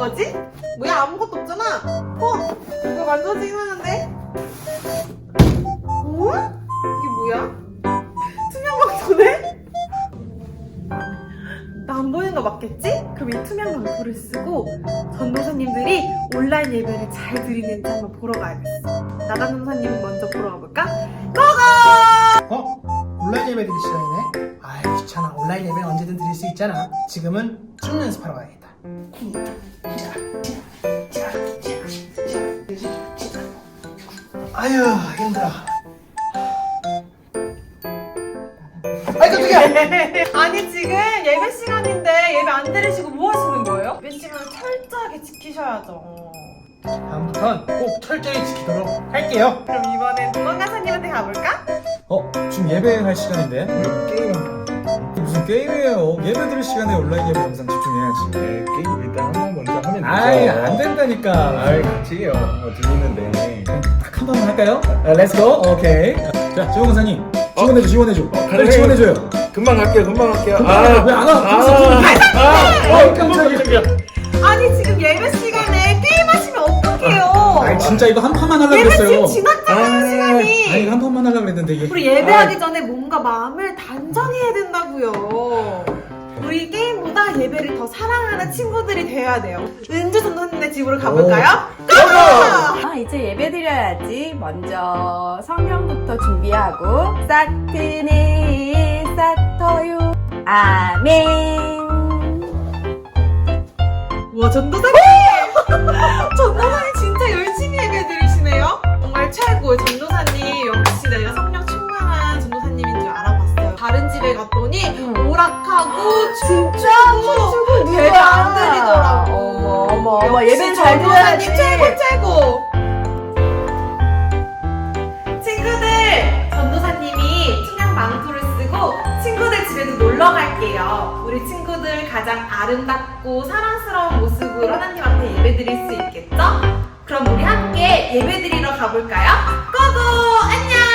거지? 뭐야 아무것도 없잖아. 어? 이거 만져지긴 하는데? 어? 이게 뭐야? 투명 망토네? 나 안 보이는 거 맞겠지? 그럼 이 투명 망토를 쓰고 전도사님들이 온라인 예배를 잘 드리는지 한번 보러 가야겠어. 나단 전사님 먼저 보러 가볼까? 고고! 어? 온라인 예배 드릴 시간이네? 아이 귀찮아 온라인 예배는 언제든 드릴 수 있잖아 지금은 춤 연습하러 가야겠다 아유 힘들어 아이 깜짝이야 아니 지금 예배 시간인데 예배 안 들으시고 뭐 하시는 거예요? 예배 시간 철저하게 지키셔야죠. 다음부턴 꼭 철저히 지키도록 할게요 그럼 이번엔 동원 가사님한테 가볼까? 어, 지금 예배할 시간인데? 게임 무슨 게임이에요? 예배 드릴 시간에 온라인 예배 영상 집중해야지. 네, 게임 일단 한 번 먼저 하면 되죠 아이, 안 된다니까. 아이 같이 해요 어, 들리는데 딱 한 번만 할까요? 아, 렛츠고. 오케이. 자, 지원 권사님. 지원해줘, 지원해줘. 빨리 가능해요. 지원해줘요. 금방 갈게요 금방 갈게요 금방 왜안 와? 아, 아, 깜짝이야. 아니 지금 예배 시간에 게임하시면 어떡해요? 아이, 진짜 이거 한 판만 하려고 예배. 지금 지났잖아요 아, 시간이. 아니, 이거 한 판만 하려고 그랬는데 이게. 우리 예배하기 전에 뭔가 마음을 단정해야 된다고요. 우리 게임보다 예배를 더 사랑하는 친구들이 되어야 돼요. 은주 전도사님네 집으로 가볼까요? 고고! 아, 이제 예배 드려야지. 먼저 성경부터 준비하고 사트네 사터유 아멘. 와 전도사님! 전도사님 진짜 열심히 예배 드리시네요. 정말 최고 전도사님 역시 내가 성령 충만한 전도사님인 줄 알아봤어요. 다른 집에 갔더니 응. 오락하고 진짜 춤추고 예배 안 드리더라고. 어머 어머 예배 잘 전도사님 드려야지. 최고 최고. 친구들 전도사님이 투명 망토를 쓰고 친구들 집에도 놀러 갈게요. 우리 친구들 가장 아름답고 사랑스러운 모습으로 하나님 앞에 예배 드릴 수 있겠죠? 그럼 우리 함께 예배 드리러 가볼까요? 고고 안녕.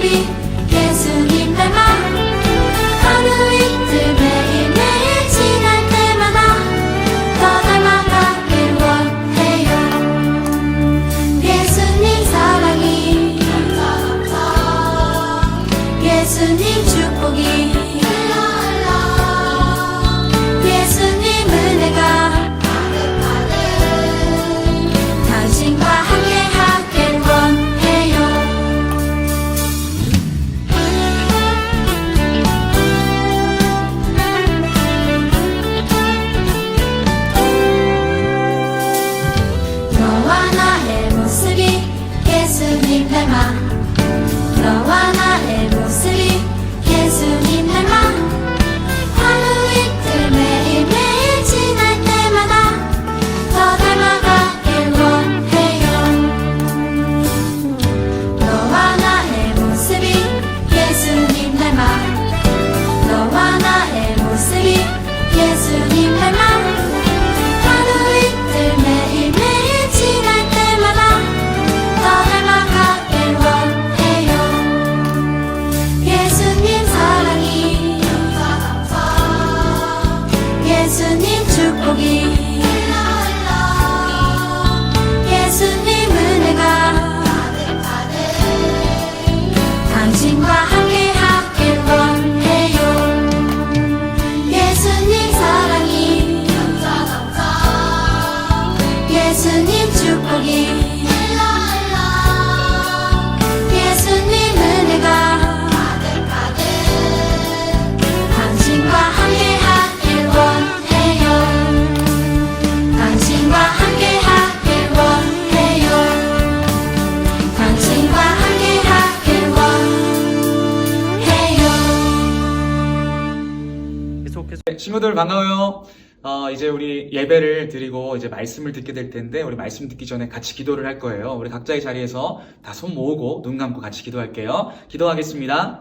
beauty 친구들 반가워요. 어, 이제 우리 예배를 드리고 이제 말씀을 듣게 될 텐데 우리 말씀 듣기 전에 같이 기도를 할 거예요. 우리 각자의 자리에서 다 손 모으고 눈 감고 같이 기도할게요. 기도하겠습니다.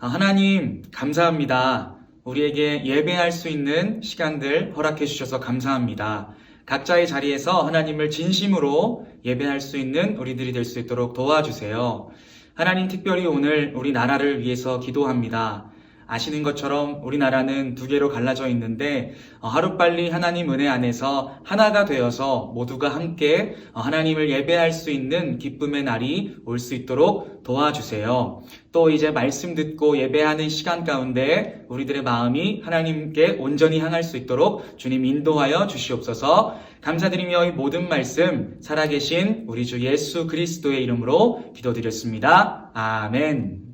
아, 하나님 감사합니다. 우리에게 예배할 수 있는 시간들 허락해 주셔서 감사합니다. 각자의 자리에서 하나님을 진심으로 예배할 수 있는 우리들이 될 수 있도록 도와주세요. 하나님 특별히 오늘 우리 나라를 위해서 기도합니다. 아시는 것처럼 우리나라는 두 개로 갈라져 있는데 어, 하루빨리 하나님 은혜 안에서 하나가 되어서 모두가 함께 어, 하나님을 예배할 수 있는 기쁨의 날이 올 수 있도록 도와주세요. 또 이제 말씀 듣고 예배하는 시간 가운데 우리들의 마음이 하나님께 온전히 향할 수 있도록 주님 인도하여 주시옵소서. 감사드리며 이 모든 말씀 살아계신 우리 주 예수 그리스도의 이름으로 기도드렸습니다. 아멘.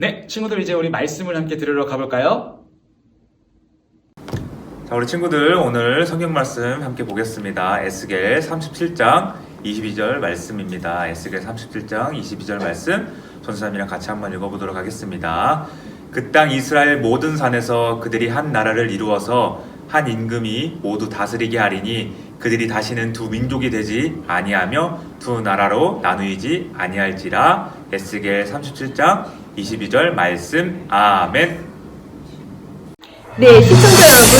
네, 친구들 이제 우리 말씀을 함께 들으러 가볼까요? 자, 우리 친구들 오늘 성경 말씀 함께 보겠습니다. 에스겔 37장 22절 말씀입니다. 에스겔 37장 22절 말씀 전사님이랑 같이 한번 읽어보도록 하겠습니다. 그 땅 이스라엘 모든 산에서 그들이 한 나라를 이루어서 한 임금이 모두 다스리게 하리니 그들이 다시는 두 민족이 되지 아니하며 두 나라로 나누이지 아니할지라 에스겔 37장 22절 말씀 아멘 네, 시청자 여러분,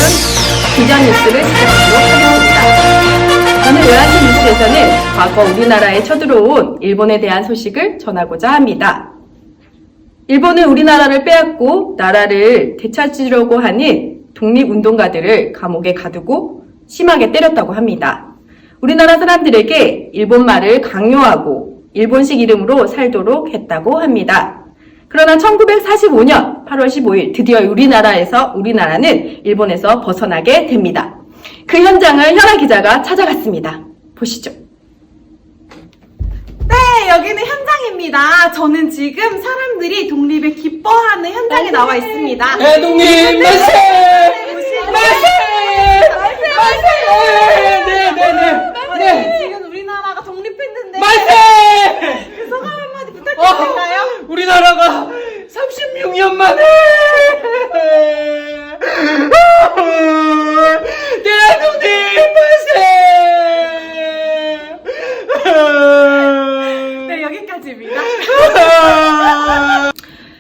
비전 뉴스를 시작하도록 하겠습니다. 오늘 요한시 뉴스에서는 과거 우리나라에 쳐들어온 일본에 대한 소식을 전하고자 합니다. 일본은 우리나라를 빼앗고 나라를 되찾으려고 하는 독립운동가들을 감옥에 가두고 심하게 때렸다고 합니다. 우리나라 사람들에게 일본 말을 강요하고 일본식 이름으로 살도록 했다고 합니다. 그러나 1945년 8월 15일 드디어 우리나라에서 우리나라는 일본에서 벗어나게 됩니다. 그 현장을 현아 기자가 찾아갔습니다. 보시죠. 네, 여기는 현장입니다. 저는 지금 사람들이 독립에 기뻐하는 현장에 나와 있습니다. 대독님 만세! 만세! 만세! 네, 네, 네. 네. 지금 우리나라가 독립했는데 만세! 한마디 부탁드려도 될까요? 우리나라가 36년 만에 대통령 만세! 네, 여기까지입니다.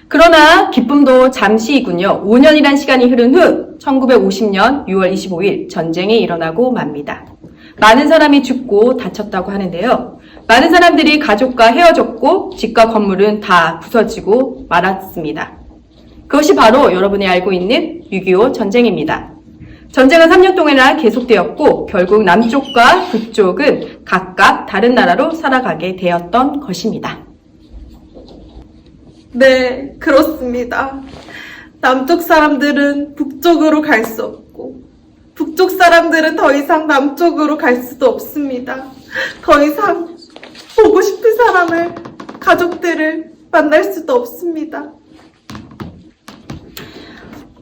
그러나 기쁨도 잠시이군요. 5년이란 시간이 흐른 후 1950년 6월 25일 전쟁이 일어나고 맙니다. 많은 사람이 죽고 다쳤다고 하는데요. 많은 사람들이 가족과 헤어졌고 집과 건물은 다 부서지고 말았습니다. 그것이 바로 여러분이 알고 있는 6.25 전쟁입니다. 전쟁은 3년 동안이나 계속되었고 결국 남쪽과 북쪽은 각각 다른 나라로 살아가게 되었던 것입니다. 네, 그렇습니다. 남쪽 사람들은 북쪽으로 갈 수 없고, 북쪽 사람들은 더 이상 남쪽으로 갈 수도 없습니다. 더 이상 보고 싶은 사람을, 가족들을 만날 수도 없습니다.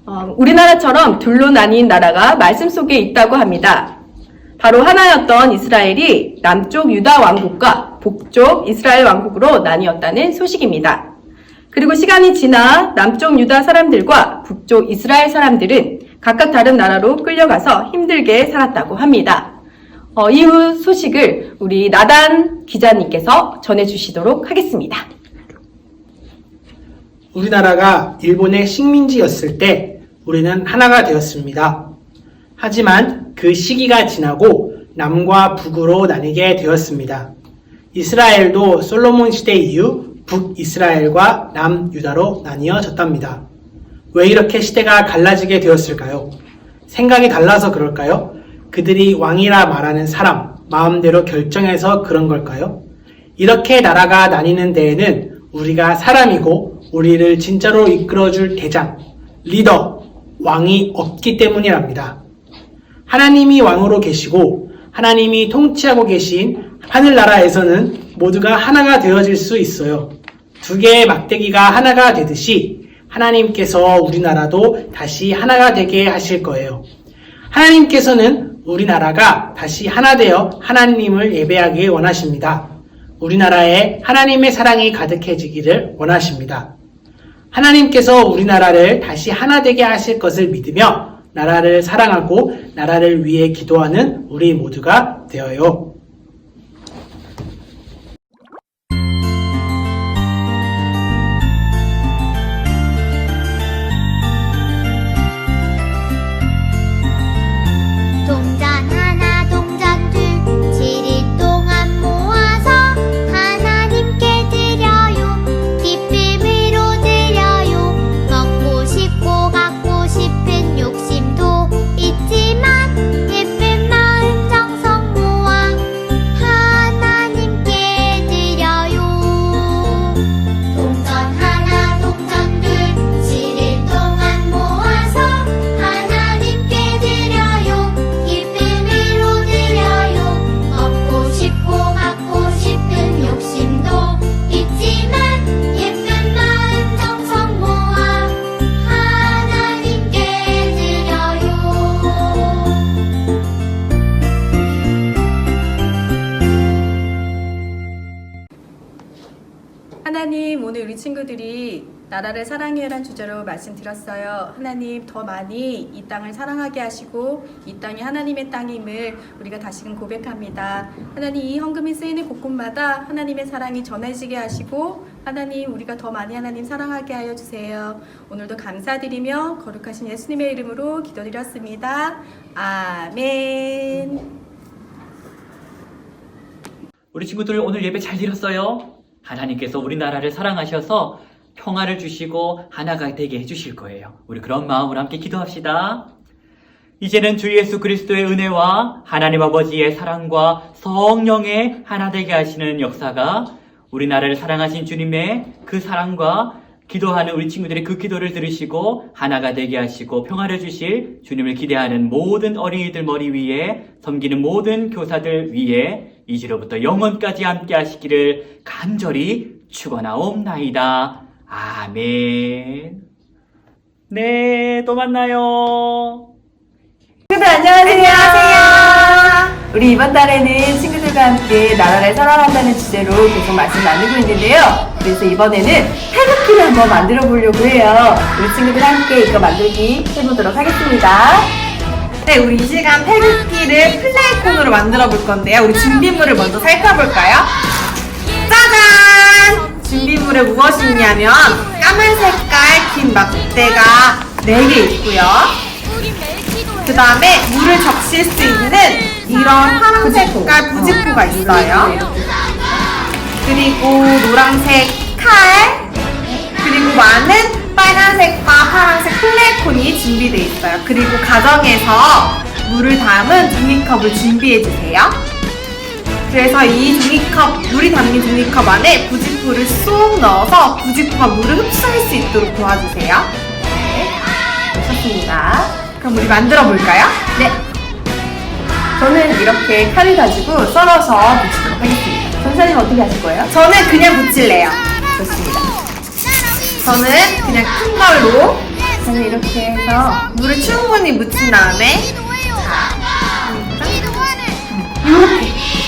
어, 우리나라처럼 둘로 나뉜 나라가 말씀 속에 있다고 합니다. 바로 하나였던 이스라엘이 남쪽 유다 왕국과 북쪽 이스라엘 왕국으로 나뉘었다는 소식입니다. 그리고 시간이 지나 남쪽 유다 사람들과 북쪽 이스라엘 사람들은 각각 다른 나라로 끌려가서 힘들게 살았다고 합니다. 어, 이후 소식을 우리 나단 기자님께서 전해주시도록 하겠습니다. 우리나라가 일본의 식민지였을 때 우리는 하나가 되었습니다. 하지만 그 시기가 지나고 남과 북으로 나뉘게 되었습니다. 이스라엘도 솔로몬 시대 이후 북이스라엘과 남유다로 나뉘어졌답니다. 왜 이렇게 시대가 갈라지게 되었을까요? 생각이 달라서 그럴까요? 그들이 왕이라 말하는 사람, 마음대로 결정해서 그런 걸까요? 이렇게 나라가 나뉘는 데에는 우리가 사람이고 우리를 진짜로 이끌어줄 대장, 리더, 왕이 없기 때문이랍니다. 하나님이 왕으로 계시고 하나님이 통치하고 계신 하늘나라에서는 모두가 하나가 되어질 수 있어요. 두 개의 막대기가 하나가 되듯이 하나님께서 우리나라도 다시 하나가 되게 하실 거예요. 하나님께서는 우리나라가 다시 하나 되어 하나님을 예배하기 원하십니다. 우리나라에 하나님의 사랑이 가득해지기를 원하십니다. 하나님께서 우리나라를 다시 하나 되게 하실 것을 믿으며 나라를 사랑하고 나라를 위해 기도하는 우리 모두가 되어요. 친구들이 나라를 사랑해라는 주제로 말씀드렸어요. 하나님, 더 많이 이 땅을 사랑하게 하시고 이 땅이 하나님의 땅임을 우리가 다시금 고백합니다. 하나님, 이 헌금이 쓰이는 곳곳마다 하나님의 사랑이 전해지게 하시고 하나님, 우리가 더 많이 하나님 사랑하게 하여 주세요. 오늘도 감사드리며 거룩하신 예수님의 이름으로 기도드렸습니다. 아멘. 우리 친구들 오늘 예배 잘 드렸어요? 하나님께서 우리나라를 사랑하셔서 평화를 주시고 하나가 되게 해주실 거예요. 우리 그런 마음으로 함께 기도합시다. 이제는 주 예수 그리스도의 은혜와 하나님 아버지의 사랑과 성령의 하나 되게 하시는 역사가 우리나라를 사랑하신 주님의 그 사랑과 기도하는 우리 친구들의 그 기도를 들으시고 하나가 되게 하시고 평화를 주실 주님을 기대하는 모든 어린이들 머리 위에 섬기는 모든 교사들 위에 이제로부터 영원까지 함께 하시기를 간절히 축원하옵나이다. 아멘. 네, 또 만나요. 친구들 안녕하세요. 우리 이번 달에는 친구들과 함께 나라를 사랑한다는 주제로 계속 말씀 나누고 있는데요. 그래서 이번에는 태극기를 한번 만들어 보려고 해요. 우리 친구들 함께 이거 만들기 해보도록 하겠습니다. 네, 우리 이 시간 태극기를 플레이콘으로 만들어 볼 건데요. 우리 준비물을 먼저 살펴볼까요? 짜잔! 준비물에 무엇이 있냐면 까만 색깔 긴 막대가 4개 있고요. 그 다음에 물을 적실 수 있는 이런 파란 색깔 부직포가 있어요. 그리고 노란색 칼, 그리고 많은 빨간색과 파란색 플레이콘이 준비되어 있어요. 그리고 가정에서 물을 담은 종이컵을 준비해 주세요. 그래서 이 종이컵, 물이 담긴 종이컵 안에 부직포를 쏙 넣어서 부직포가 물을 흡수할 수 있도록 도와주세요. 네, 좋습니다. 그럼 우리 만들어 볼까요? 네. 저는 이렇게 칼을 가지고 썰어서 붙이도록 하겠습니다. 전사님 어떻게 하실 거예요? 저는 그냥 붙일래요. 저는 그냥 큰 걸로. 저는 이렇게 해서 물을 충분히 묻힌 다음에 이렇게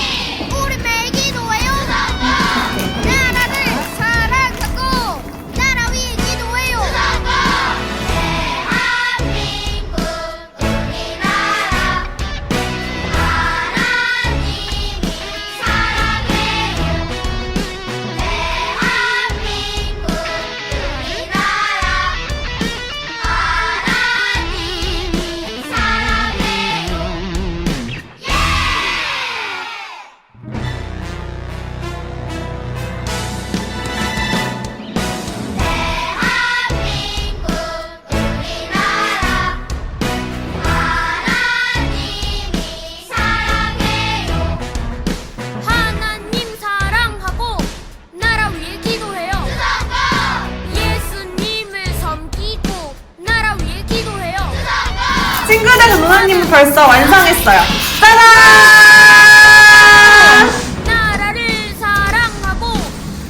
친구들 전도사님은 벌써 완성했어요. 짜잔! 나라를 사랑하고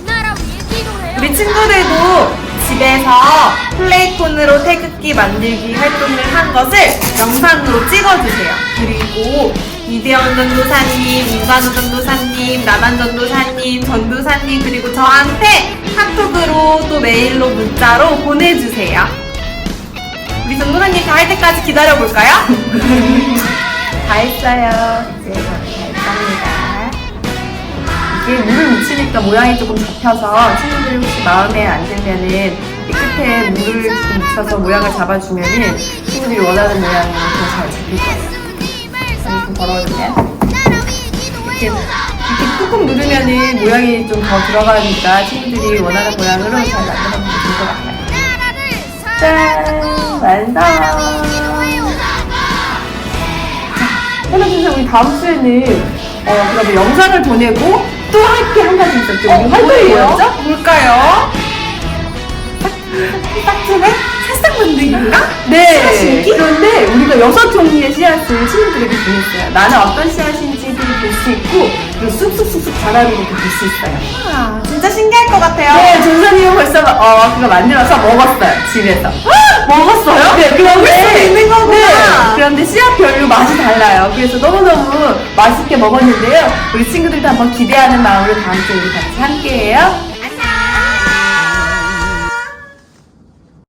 나라 위에 기도해요 우리 친구들도 집에서 플레이폰으로 태극기 만들기 활동을 한 것을 영상으로 찍어주세요. 그리고 이대영 전도사님, 임관우 전도사님, 나단 전도사님, 전도사님, 그리고 저한테 카톡으로 또 메일로 문자로 보내주세요. 우리 전도사님 다 할 때까지 기다려볼까요? 다 했어요. 이제 저는 다 했답니다. 이게 물을 묻히니까 모양이 조금 잡혀서 친구들이 혹시 마음에 안 들면은 이 끝에 물을 조금 묻혀서 모양을 잡아주면은 친구들이 원하는 모양으로 더잘 잡힐 거예요. 좀 위에 이렇게, 이렇게 꾹꾹 누르면은 모양이 좀 더 들어가니까 친구들이 원하는 모양으로 잘 만들어주면 좋을 것 같아요. 짠! 기도해요 해나선생 우리 다음 주에는 어 그러면 영상을 보내고 또 할 게 한 가지 있었죠. 우리 활동이 뭐였죠? 뭘까요? 싹둑의 새싹 만들기인가? 네. 그런데 우리가 여섯 종류의 씨앗을 친구들에게 보냈어요. 나는 어떤 씨앗 인지도 볼수 있고 그리고 쑥쑥쑥쑥 자라는 것도 볼 수 있어요. 아, 진짜 신기할 것 같아요. 네, 전사님은 벌써 어 그거 만들어서 먹었어요 집에서. 먹었어요? 네, 그런데 있는 거구나. 네, 그런데 씨앗별로 맛이 달라요. 그래서 너무너무 맛있게 먹었는데요. 우리 친구들도 한번 기대하는 마음으로 다음 주에 우리 같이 함께해요.